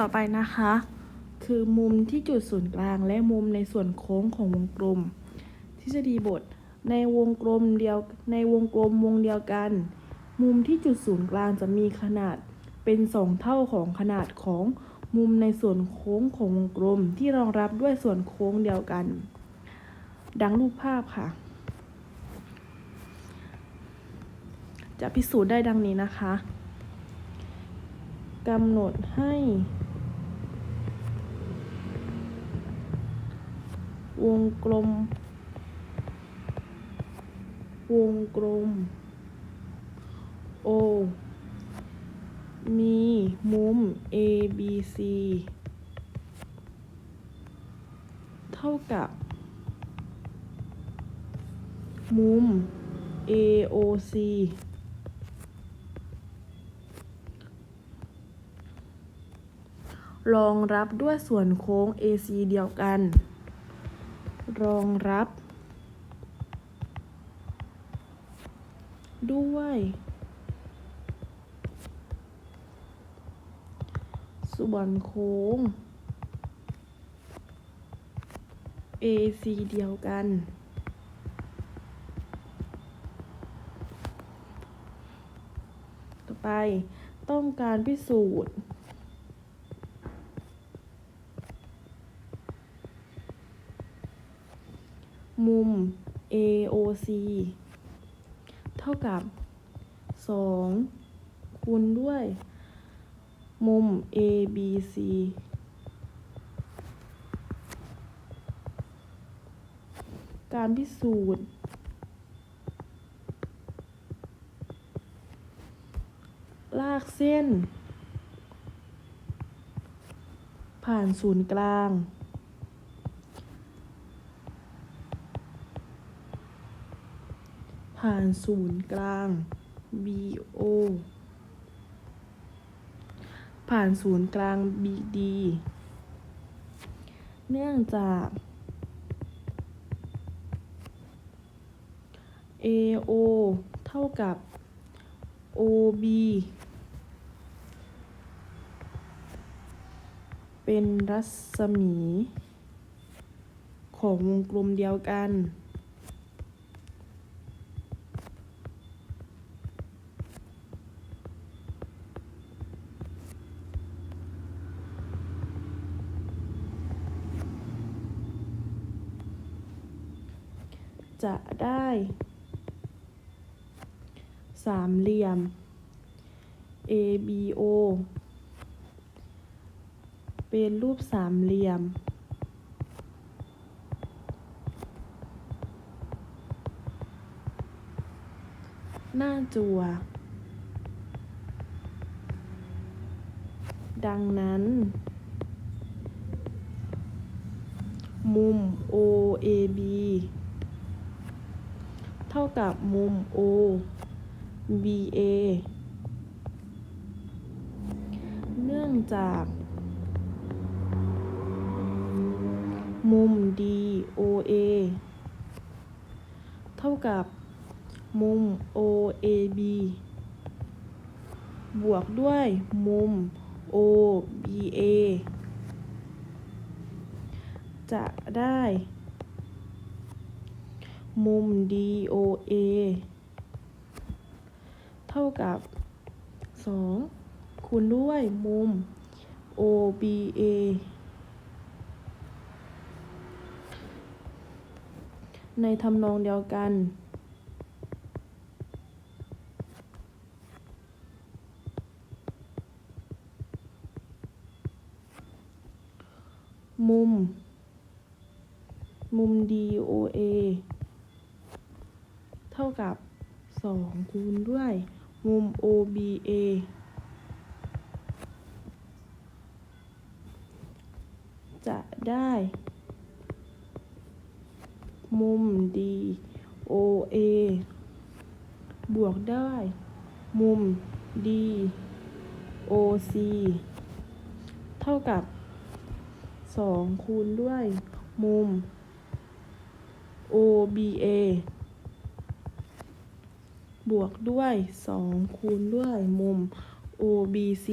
ต่อไปนะคะ คือมุมที่จุดศูนย์กลางและมุมในส่วนโค้งของวงกลม ทฤษฎีบท ในวงกลมเดียวในวงกลมวงเดียวกัน มุมที่จุดศูนย์กลางจะมีขนาดเป็นสองเท่าของขนาดของมุมในส่วนโค้งของวงกลมที่รองรับด้วยส่วนโค้งเดียวกัน ดังรูปภาพค่ะ จะพิสูจน์ได้ดังนี้นะคะกำหนดให้ วงกลม วงกลม O มีมุม A B C เท่ากับ มุม A O C รองรับด้วยส่วนโค้ง AC เดียวกัน รองรับ ด้วย ส่วนโค้ง AC เดียวกัน ต่อไปต้องการพิสูจน์ มุม AOC เท่ากับ 2 คูณด้วย มุม ABC การพิสูจน์ ลากเส้น ผ่านศูนย์กลาง ผ่านศูนย์กลาง BO ผ่านศูนย์กลาง BD เนื่องจาก AO เท่ากับ OB เป็นรัศมี ของวงกลมเดียวกัน จะได้ สามเหลี่ยม ABO เป็นรูปสามเหลี่ยม หน้าจัวดังนั้น มุม OAB เท่ากับมุม OBA เนื่องจาก มุม DOA เท่ากับมุม OAB บวกด้วยมุม OBA จะได้ มุม DOA เท่ากับ 2 คูณด้วยมุม OBA ในทำนองเดียวกัน มุม มุม DOA เท่ากับ 2 คูณด้วย มุม OBA จะได้ มุม DOA บวกได้ มุม DOC เท่ากับ 2 คูณด้วยมุม OBA บวกด้วย 2 คูณด้วยมุม OBC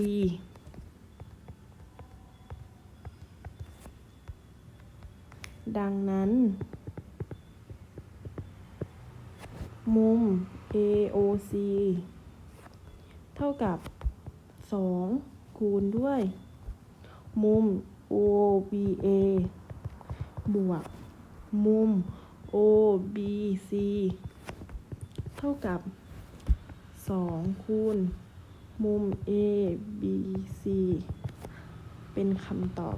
ดังนั้น มุม AOC เท่ากับ 2 คูณด้วย มุม OBA บวก มุม OBC เท่ากับ 2 คูณ มุม ABC เป็นคำตอบ